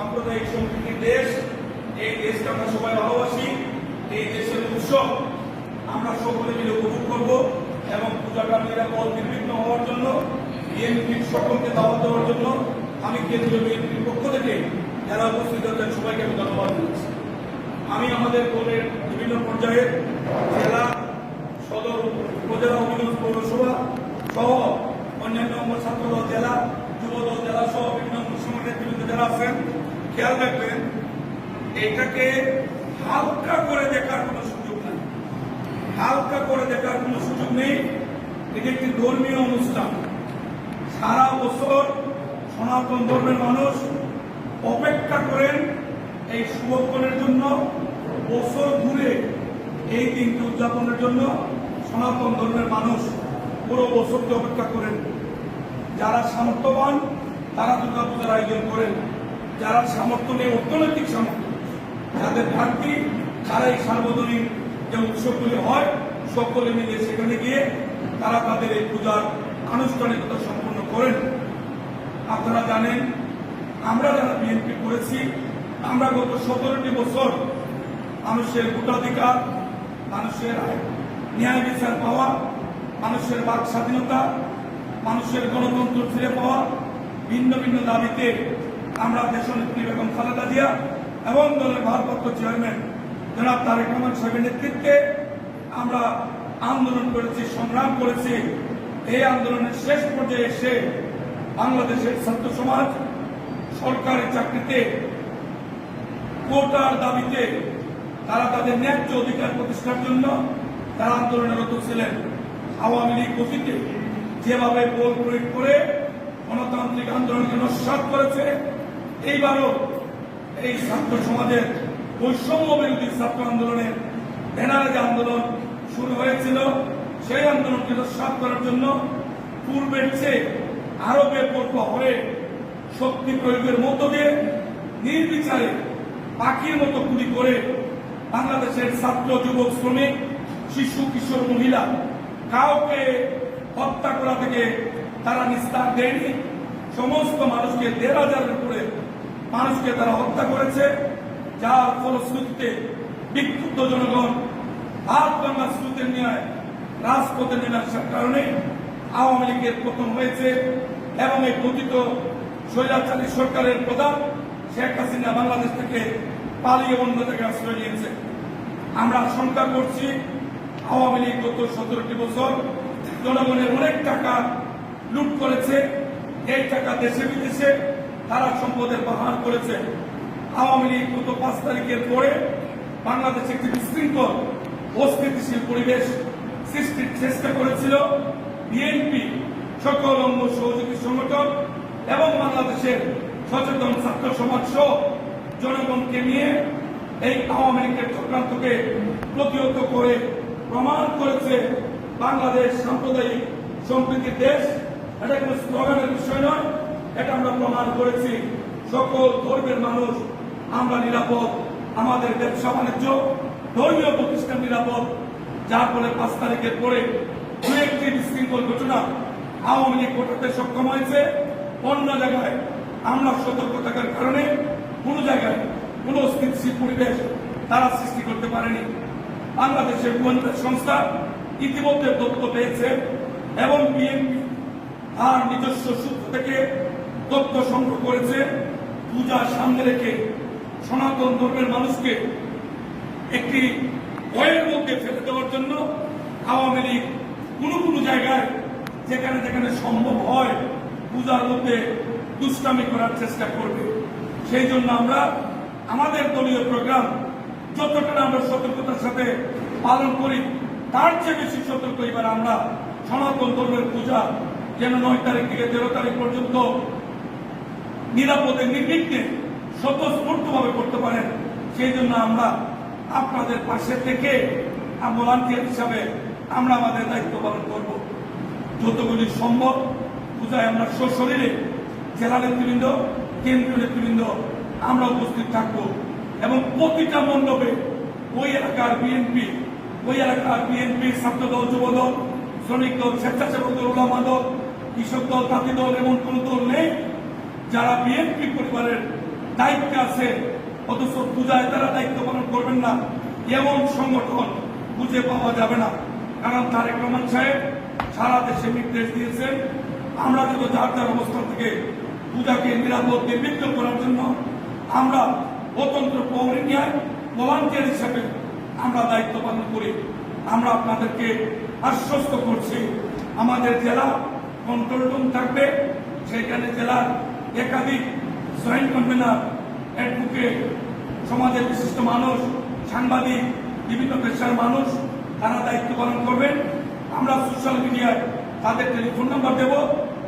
সাম্প্রদায়িক সম্প্রীতির দেশ, এই দেশকে আমরা সবাই ভালোবাসি, এই দেশের উৎসব আমরা সকলে মিলে উপভোগ করব এবং পূজাটা নিরাপদ নির্বিঘ্ন হওয়ার জন্য বিএনপির সকলকে দাওয়াত দেওয়ার জন্য আমি কেন্দ্রীয় বিএনপির পক্ষ থেকে যারা উপস্থিত আছেন সবাইকে আমি ধন্যবাদ দিচ্ছি আমি আমাদের দলের বিভিন্ন পর্যায়ে জেলা, সদর, উপজেলা অভিযোগ পৌরসভা সহ অন্যান্য ছাত্রদল, জেলা, যুবদল, জেলা সহ বিভিন্ন সংগঠনের বিভিন্ন যারা আছেন খেয়াল রাখবেন, এটাকে হালকা করে দেখার কোনো সুযোগ নেই। হালকা করে দেখার কোনো সুযোগ নেই। এটি একটি ধর্মীয় অনুষ্ঠান। সারা বছর সনাতন ধর্মের মানুষ অপেক্ষা করেন এই শুভক্ষণের জন্য। বছর ঘুরে এই দিনটি উদযাপনের জন্য সনাতন ধর্মের মানুষ পুরো বছরকে অপেক্ষা করেন। যারা শান্তবান, তারা দুর্গাপূজার আয়োজন করেন। যারা সামর্থ্য নেই, অর্থনৈতিক সামর্থ্য যাদের ঘাটতি তারা এই সার্বজনীন যে উৎসবগুলি হয়, সকলে মিলে সেখানে গিয়ে তারা তাদের এই পূজার আনুষ্ঠানিকতা সম্পন্ন করেন। আপনারা জানেন, আমরা যারা বিএনপি করেছি, আমরা গত সতেরোটি বছর মানুষের ভোটাধিকার, মানুষের ন্যায় বিচার পাওয়া, মানুষের বাক স্বাধীনতা, মানুষের গণতন্ত্র ফিরে পাওয়া, ভিন্ন ভিন্ন দাবিতে আমরা দেশনেত্রী বেগম খালেদা জিয়া এবং দলের ভারপ্রাপ্ত চেয়ারম্যান জনাব তারেক রহমান সাহেবের নেতৃত্বে আমরা আন্দোলন করেছি, সংগ্রাম করেছি। এই আন্দোলনের শেষ পর্যায়ে এসে বাংলাদেশের ছাত্র সমাজ সরকারি চাকরিতে কোটার দাবিতে তারা তাদের ন্যায্য অধিকার প্রতিষ্ঠার জন্য তারা আন্দোলনরত ছিলেন। আওয়ামী লীগ অতীতে যেভাবে বল প্রয়োগ করে গণতান্ত্রিক আন্দোলনকে নস্বাত করেছে এইবারও এই ছাত্র সমাজের বৈষম্য বিরোধী ছাত্র আন্দোলনের ব্যানারে যে আন্দোলন শুরু হয়েছিল। সেই আন্দোলনকে নস্বাত করার জন্য পূর্বের চেয়ে আরও বেপর্ব হয়ে শক্তি প্রয়োগের মধ্য দিয়ে নির্বিচারে পাখির মতো গুলি করে বাংলাদেশের ছাত্র, যুবক, শ্রমিক, শিশু, কিশোর, মহিলা কাউকে হত্যা করা থেকে তারা নিস্তার দেয়নি। সমস্ত মানুষকে দেড় হাজারের উপরে মানুষকে তারা হত্যা করেছে, যার ফলশ্রুতিতে বিক্ষুব্ধ জনগণ ভারত বাংলা স্রোতের নিয়ে রাজপথে নেমে আসার কারণে আওয়ামী লীগের পতন হয়েছে এবং এই কথিত স্বৈরাচারী সরকারের প্রধান শেখ হাসিনা বাংলাদেশ থেকে পালিয়ে অন্য জায়গায় আশ্রয় নিয়েছে। আমরা আশঙ্কা করছি আওয়ামী লীগ গত সতেরোটি বছর জনগণের অনেক টাকা লুট করেছে, এই টাকা দেশে বিদেশে তারা সম্পদের বাহার করেছে। আওয়ামী লীগ গত পাঁচ তারিখের পরে বাংলাদেশে একটি বিশৃঙ্খল, অস্থিতিশীল পরিবেশ সৃষ্টির চেষ্টা করেছিল। বিএনপি সকল অঙ্গ সহযোগী সংগঠন এবং বাংলাদেশের সচেতন ছাত্র সমাজ সহ জনগণকে নিয়ে এই আওয়ামী লীগের চক্রান্তকে প্রতিহত করে প্রমাণ করেছে বাংলাদেশ সাম্প্রদায়িক সম্প্রীতির দেশ। এটা কোনো স্লোগানের বিষয় নয় এটা আমরা প্রমাণ করেছি। সকল ধর্মের মানুষ, আমরা নিরাপদ। আমাদের ব্যবসা বাণিজ্য, ধর্মীয় প্রতিষ্ঠান নিরাপদ। যার ফলে পাঁচ তারিখের পরে দু একটি বিশৃঙ্খল ঘটনা আওয়ামী লীগ ঘটাতে সক্ষম হয়েছে। অন্য জায়গায় আমরা সতর্ক থাকার কারণে কোন জায়গায় কোন স্থিতিশীল পরিবেশ তারা সৃষ্টি করতে পারেনি। বাংলাদেশের গোয়েন্দা সংস্থা ইতিমধ্যে তথ্য পেয়েছে এবং বিএনপি তার নিজস্ব সূত্র থেকে তথ্য সংগ্রহ করেছে। পূজা সামনে রেখে সনাতন ধর্মের মানুষকে একটি ভয়ের মধ্যে ফেলে দেওয়ার জন্য আওয়ামী লীগ কোনো কোনো জায়গায় যেখানে যেখানে সম্ভব হয় পূজার মধ্যে দুষ্টামি করার চেষ্টা করবে। সেই জন্য আমরা আমাদের দলীয় প্রোগ্রাম যতটা আমরা সতর্কতার সাথে পালন করি, তার চেয়ে বেশি সতর্ক এবার আমরা সনাতন ধর্মের পূজা যেন নয় তারিখ থেকে তেরো তারিখ পর্যন্ত নিরাপদে নির্বিঘ্নে স্বতঃস্ফূর্তভাবে করতে পারেন। সেই জন্য আমরা আপনাদের পাশে থেকে ভলান্টিয়ার হিসাবে আমরা আমাদের দায়িত্ব পালন করব। যতগুলি সম্ভব পূজায় আমরা সশরীরে জেলা নেতৃবৃন্দ, কেন্দ্রীয় নেতৃবৃন্দ আমরা উপস্থিত থাকব এবং প্রতিটা মণ্ডপে ওই এলাকার বিএনপি, ওই এলাকার বিএনপি ছাত্র দল যুব দল শ্রমিক দল, স্বেচ্ছাসেবক দল ওলামা দল, কৃষক দল তাঁতি দল, এমন কোন দল নেই যারা বিএনপি পরিবারের দায়িত্বে আছে, অথচ পূজায় তারা দায়িত্ব পালন করবেন না, এমন সংগঠন খুঁজে পাওয়া যাবে না। কারণ তারেক রহমান সাহেব সারা দেশে নির্দেশ দিয়েছেন, আমরা যেন যার যার অবস্থান থেকে পূজাকে নিরাপদ নির্বিঘ্ন করার জন্য আমরা অতন্ত্র পৌরী নিয়ে ভলান্টিয়ার হিসাবে আমরা দায়িত্ব পালন করি। আমরা আপনাদেরকে আশ্বস্ত করছি, আমাদের জেলা কন্ট্রোল রুম থাকবে, সেখানে জেলার একাধিক জয়েন্ট কনভেনার, অ্যাডভোকেট, সমাজের বিশিষ্ট মানুষ, সাংবাদিক, বিভিন্ন পেশার মানুষ, তারা দায়িত্ব পালন করবেন। আমরা সোশ্যাল মিডিয়ায় তাদের টেলিফোন নাম্বার দেব।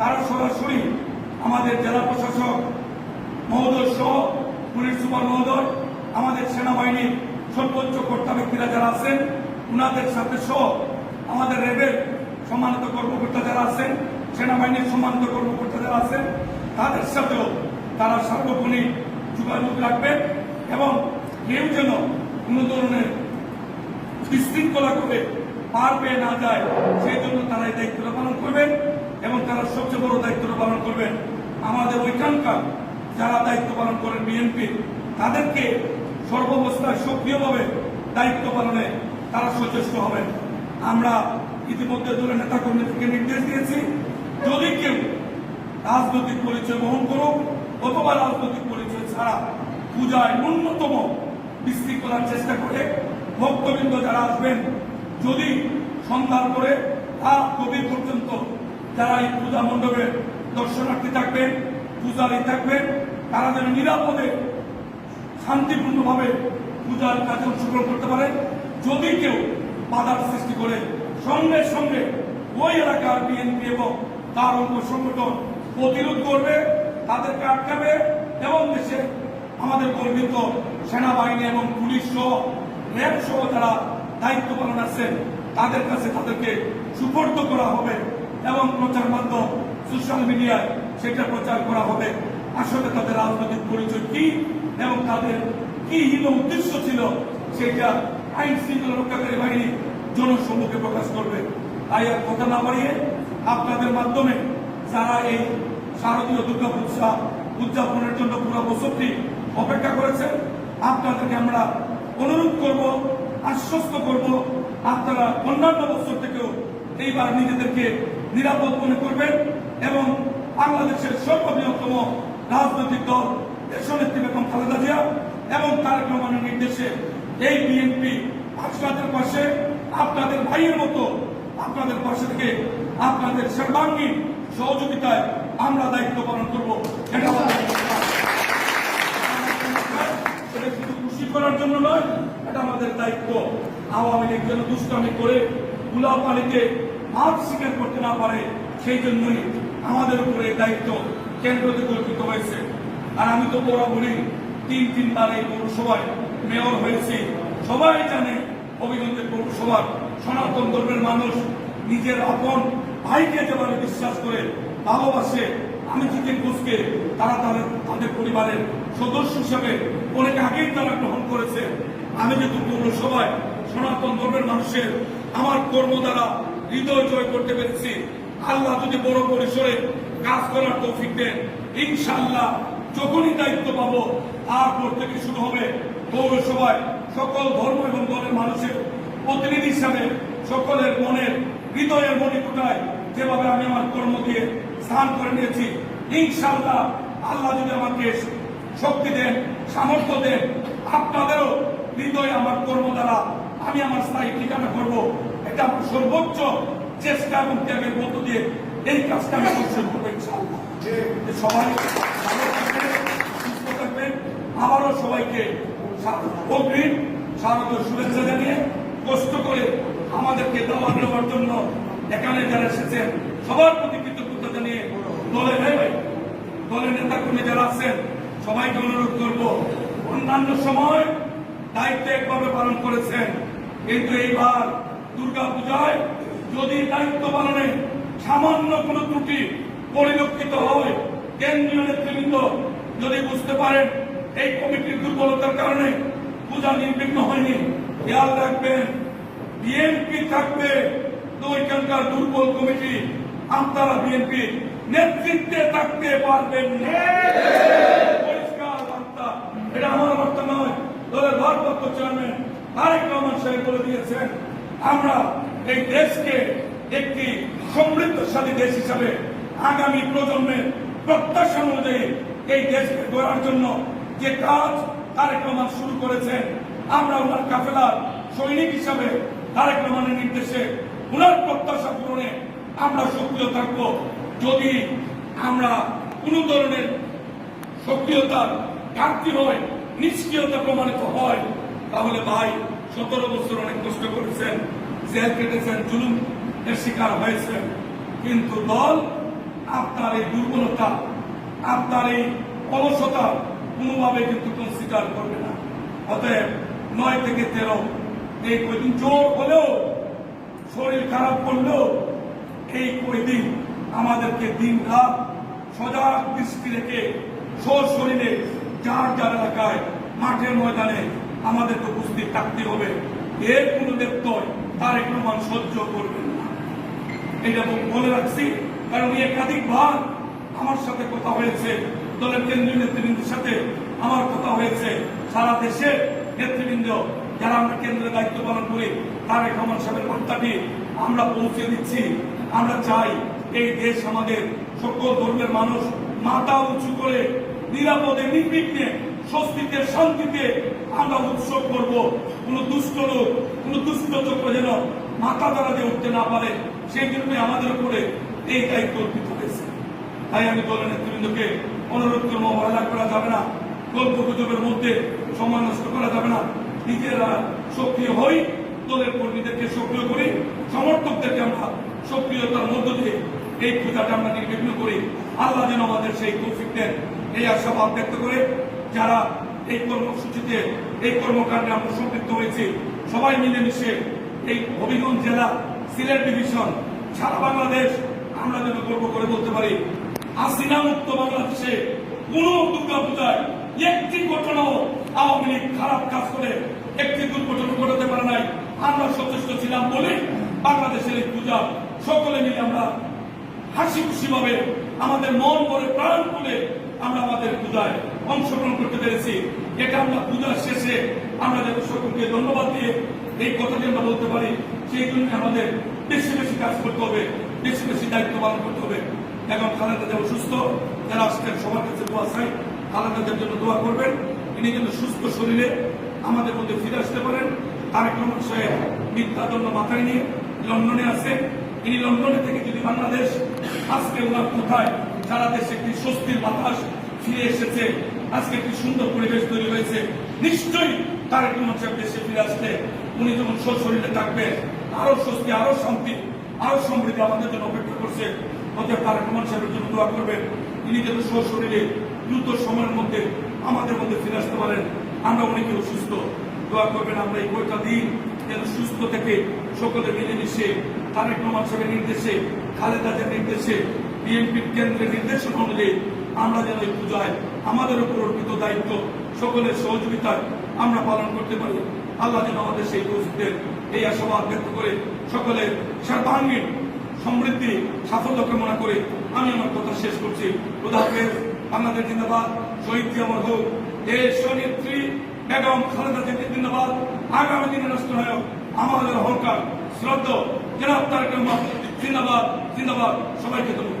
তারা সরাসরি আমাদের জেলা প্রশাসক মহোদয় সহ পুলিশ সুপার মহোদয়, আমাদের সেনাবাহিনীর সর্বোচ্চ কর্তা ব্যক্তিরা যারা আছেন, উনাদের সাথে সহ আমাদের র্যাবের সম্মানিত কর্মকর্তা যারা আছেন, সেনাবাহিনীর সম্মানিত কর্মকর্তা যারা আছেন তাদের সাথেও তারা সার্বক্ষণিক যোগাযোগ রাখবেন এবং কেউ যেন কোনো ধরনের বিশৃঙ্খলা করে পার পেয়ে না যায়, সেই জন্য তারা এই দায়িত্বটা পালন করবেন এবং তারা সবচেয়ে বড় দায়িত্বটা পালন করবেন আমাদের ওইখানকার যারা দায়িত্ব পালন করেন বিএনপি, তাদেরকে সর্বাবস্থায় সক্রিয়ভাবে দায়িত্ব পালনে তারা সচেষ্ট হবেন। আমরা ইতিমধ্যে দলের নেতাকর্মীদেরকে নির্দেশ দিয়েছি, যদি কেউ রাজনৈতিক পরিচয় বহন করুক, অথবা রাজনৈতিক পরিচয় ছাড়া পূজায় ন্যূনতম বিশৃঙ্খলার চেষ্টা করে ভক্তবৃন্দ যারা আসবেন, যদি সন্ধ্যার পরে রাত গভীর পর্যন্ত যারা এই পূজা মণ্ডপে দর্শনার্থী থাকবেন, পূজারী থাকবেন, তারা যেন নিরাপদে শান্তিপূর্ণভাবে পূজার কাজে অংশগ্রহণ করতে পারে। যদি কেউ বাধার সৃষ্টি করে, সঙ্গে সঙ্গে ওই এলাকার বিএনপি এবং তার অঙ্গ সংগঠন প্রতিরোধ করবে, তাদেরকে আটকাবে এবং দেশে আমাদের গর্বিত সেনাবাহিনী এবং পুলিশ সহ, র্যাব সহ যারা দায়িত্ব পালন আছেন তাদের কাছে তাদেরকে সুপর্দ করা হবে এবং প্রচার মাধ্যম সোশ্যাল মিডিয়ায় সেটা প্রচার করা হবে। আসলে তাদের রাজনৈতিক পরিচয় কি এবং তাদের কি হীন উদ্দেশ্য ছিল, সেটা আইন শৃঙ্খলা রক্ষাকারী বাহিনী জনসম্মুখে প্রকাশ করবে। তাই আর কথা না বাড়িয়ে আপনাদের মাধ্যমে যারা এই শারদীয় দুর্গা উদযাপনের জন্য পুরো বছরটি অপেক্ষা করেছেন। আপনাদেরকে আমরা অনুরোধ করব, আশ্বস্ত করব, আপনারা অন্যান্য বছর থেকেও এইবার নিজেদেরকে নিরাপদ মনে করবেন এবং বাংলাদেশের সর্ববৃহত্তম রাজনৈতিক দল দেশনেত্রী বেগম খালেদা জিয়া এবং তারেক রহমানের নির্দেশে এই বিএনপি আপনাদের পাশে আপনাদের ভাইয়ের মতো আপনাদের পাশে থেকে আপনাদের সর্বাঙ্গীন সহযোগিতায় আমরা দায়িত্ব পালন করব। এটা খুশি করার জন্য নয়, এটা আমাদের দায়িত্ব। আওয়ামী লীগ যেন দুষ্টামি করে গুলা পানিতে মাছ স্বীকার করতে না পারে, সেই জন্যই আমাদের উপরে দায়িত্ব কেন্দ্র থেকে অর্পিত হয়েছে। আর আমি তো বরাবরই তিন তিনবার এই পৌরসভায় মেয়র হয়েছি। সবাই জানে অভিগঞ্জের পৌরসভার সনাতন ধর্মের মানুষ নিজের আপন ভাইকে যেভাবে বিশ্বাস করে ভালোবাসে, আমি চিকেন ঘোষকে তারা তাদের তাদের পরিবারের সদস্য হিসেবে অনেক আগেই তারা গ্রহণ করেছে। আমি যেহেতু পৌরসভায়, সনাতন ধর্মের মানুষের, আমার কর্ম দ্বারা হৃদয় জয় করতে পেরেছি। আল্লাহ যদি বড় পরিসরে কাজ করার তৌফিক দেন, ইনশাআল্লাহ যখনই দায়িত্ব পাবো, তারপর থেকে শুরু হবে পৌরসভায় সকল ধর্ম এবং দলের মানুষের প্রতিনিধি হিসাবে সকলের মনের, হৃদয়ের মণিকুটায় যেভাবে আমি আমার কর্ম দিয়ে স্নান করে নিয়েছি। ইনশাআল্লাহ আল্লাহ যদি আমাকে শক্তি দেন সামর্থ্য দেন আপনাদেরও হৃদয়ে আমার কর্ম দ্বারা আমি আমার স্থায়ী ঠিকানা করব। এটা আমার সর্বোচ্চ চেষ্টা এবং ত্যাগের মধ্য দিয়ে এই কাজটা আমি অবশ্যই করব ইনশাআল্লাহ। যে সবাই সুস্থ থাকবেন। আবারও সবাইকে অগ্রিম স্বাগত শুভেচ্ছা জানিয়ে কষ্ট করে আমাদেরকে দাওয়াত দেওয়ার জন্য এখানে যারা এসেছেন সবার প্রতি দলের ভাই দলের নেতা কর্মী যারা আছেন, সবাইকে অনুরোধ করব, অন্যান্য সময় দায়িত্ব একভাবে পালন করেছেন। কিন্তু এইবার দুর্গা পূজায় যদি দায়িত্ব পালনে সামান্য কোনো ত্রুটি পরিলক্ষিত হয়, কেন্দ্রীয় নেতৃবৃন্দ যদি বুঝতে পারেন, এই কমিটির দুর্বলতার কারণে পূজা নির্বিঘ্ন হয়নি। খেয়াল রাখবেন, বিএনপি থাকবে তো ওইখানকার দুর্বল কমিটি আপনারা বিএনপি। নেতৃত্বে থাকতে পারবেন পরিষ্কার বার্তা। এটা আমার বার্তা নয়। দলের ভারপ্রাপ্ত চেয়ারম্যান তারেক রহমান সাহেব বলে দিয়েছেন, আমরা এই দেশকে একটি সমৃদ্ধশালী দেশ হিসাবে আগামী প্রজন্মের প্রত্যাশা অনুযায়ী এই দেশকে গড়ার জন্য যে কাজ তারেক রহমান শুরু করেছেন, আমরা ওনার কাফেলার সৈনিক হিসাবে তারেক রহমানের নির্দেশে ওনার প্রত্যাশা পূরণে আমরা সক্রিয় থাকব। যদি আমরা কোনো ধরনের সক্রিয়তার ঘাটতি হয়, নিষ্ক্রিয়তা প্রমাণিত হয়, তাহলে ভাই সতেরো বছর অনেক কষ্ট করেছেন, জেল কেটেছেন জুলুম এর শিকার হয়েছেন। কিন্তু দল, আপনার এই দুর্বলতা, আপনার এই অলসতা কোনোভাবে কিন্তু কনসিডার করবে না। অতএব নয় থেকে তেরো, এই কয়দিন জোর হলেও, শরীর খারাপ করলেও, এই কয়দিন আমাদেরকে দিন রাত সজাগ দৃষ্টি রেখে সোর শরীরে যার যার এলাকায় মাঠের ময়দানে আমাদেরকে উপস্থিত থাকতে হবে। এর কোনো দেবতয় তার একটু মান সহ্য করবেন না। এটা বলে রাখছি, কারণ একাধিকবার আমার সাথে কথা হয়েছে, দলের কেন্দ্রীয় নেতৃবৃন্দের সাথে আমার কথা হয়েছে। সারা দেশের নেতৃবৃন্দ যারা আমরা কেন্দ্রের দায়িত্ব পালন করি তারেক রহমান সাহেবের বার্তাটি আমরা পৌঁছে দিচ্ছি। আমরা চাই এই দেশ আমাদের সকল ধর্মের মানুষ মাথা উঁচু করে নিরাপদে, নির্বিঘ্নে, স্বস্তিতে, শান্তিতে আমরা উৎসব করব। কোন দুষ্ট লোক, কোন দুষ্ট চক্র যেন মাথা দ্বারা দিয়ে উঠতে না পারে, সেই জন্যই আমাদের উপরে এই দায়িত্ব অর্পিত হয়েছে। তাই আমি দলের নেতৃবৃন্দকে অনুরোধ করব, অবহেলা করা যাবে না, গল্প গুজবের মধ্যে সময় নষ্ট করা যাবে না। নিজেরা সক্রিয় হই, দলের কর্মীদেরকে সক্রিয় করি, সমর্থকদেরকে আমরা সক্রিয়তার মধ্য দিয়ে এই পূজাটা আমরা নির্বিঘ্ন করি। আল্লাহ যেন আমাদের সেই তৌফিক দেন। এই আশাবাদ ব্যক্ত করে যারা এই কর্মসূচিতে, এই কর্মকাণ্ডে আমরা সম্পৃক্ত হয়েছি, সবাই মিলেমিশে এই হবিগঞ্জ জেলা সিলেট ডিভিশন, সারা বাংলাদেশ আমরা যেন গর্ব করে বলতে পারি, হাসিনা মুক্ত বাংলাদেশে কোন দুর্গা পূজায় একটি ঘটনাও আওয়ামী লীগ খারাপ কাজ করে একটি দুর্ঘটনা ঘটাতে পারে নাই। আমরা সচেষ্ট ছিলাম বলে বাংলাদেশের এই পূজা সকলে মিলে আমরা হাসি খুশি ভাবে আমাদের মন করে প্রাণ করে আমরা আমাদের পূজায় অংশগ্রহণ করতে পেরেছি। এটা আমরা পূজার শেষে আমরা যাতে সকলকে ধন্যবাদ দিয়ে এই কথাটি আমরা বলতে পারি, সেই জন্য আমাদের বেশি বেশি কাজ করতে হবে, বেশি বেশি দায়িত্ব পালন করতে হবে। এখন খালেদা যেমন সুস্থ, যারা আজকের সবার কাছে দোয়া চাই, খালেদাদের জন্য দোয়া করবেন। তিনি যেন সুস্থ শরীরে আমাদের মধ্যে ফিরে আসতে পারেন। তারেক রহমান সাহেব মৃত্যুদণ্ড মাথায় নিয়ে লন্ডনে আছে। তিনি লন্ডনে থেকে যদি বাংলাদেশ আজকে ওনার কোথায়? সারা দেশে একটি স্বস্তির বাতাস ফিরে এসেছে? আজকে একটি সুন্দর পরিবেশ তৈরি হয়েছে? নিশ্চয়ই তারেক রহমান সাহেব দেশে ফিরে আসলে উনি যখন শরীরে থাকবেন আরও স্বস্তি, আরও শান্তি, আরও সমৃদ্ধি আমাদের জন্য অপেক্ষা করছে। অতএব তারেক রহমান সাহেবের জন্য দোয়া করবেন তিনি যেন শরীরে দ্রুত সময়ের মধ্যে আমাদের মধ্যে ফিরে আসতে পারেন। আমরা অনেকে অসুস্থ। দোয়া করবেন, আমরা এই কয়টা দিন যেন সুস্থ থেকে সকলে মিলেমিশে তারেক রহমান সাহেবের নির্দেশে, খালেদা জিয়ার নির্দেশে, বিএনপির কেন্দ্রের নির্দেশনা অনুযায়ী আমরা যেন এই পূজায় আমাদের উপর অর্পিত দায়িত্ব, সকলের সহযোগিতায় আমরা পালন করতে পারি। আল্লাহ যেন আমাদের সেই তৌফিকের এই আশাবাদ ব্যক্ত করে সকলের সর্বাঙ্গীন সমৃদ্ধি, সাফল্য কামনা করে আমি আমার কথা শেষ করছি। হাফেজ, বাংলাদেশ জিন্দাবাদ, শহীদ আমার হোক, দেশ নেত্রী বেগম খালেদা জিন্দাবাদ। আগামী দিনের রাষ্ট্রনায়ক আমাদের হরকার শ্রদ্ধ জনাব তারেক রহমান জিন্দাবাদ জিন্দাবাদ সবাইকে ধন্যবাদ।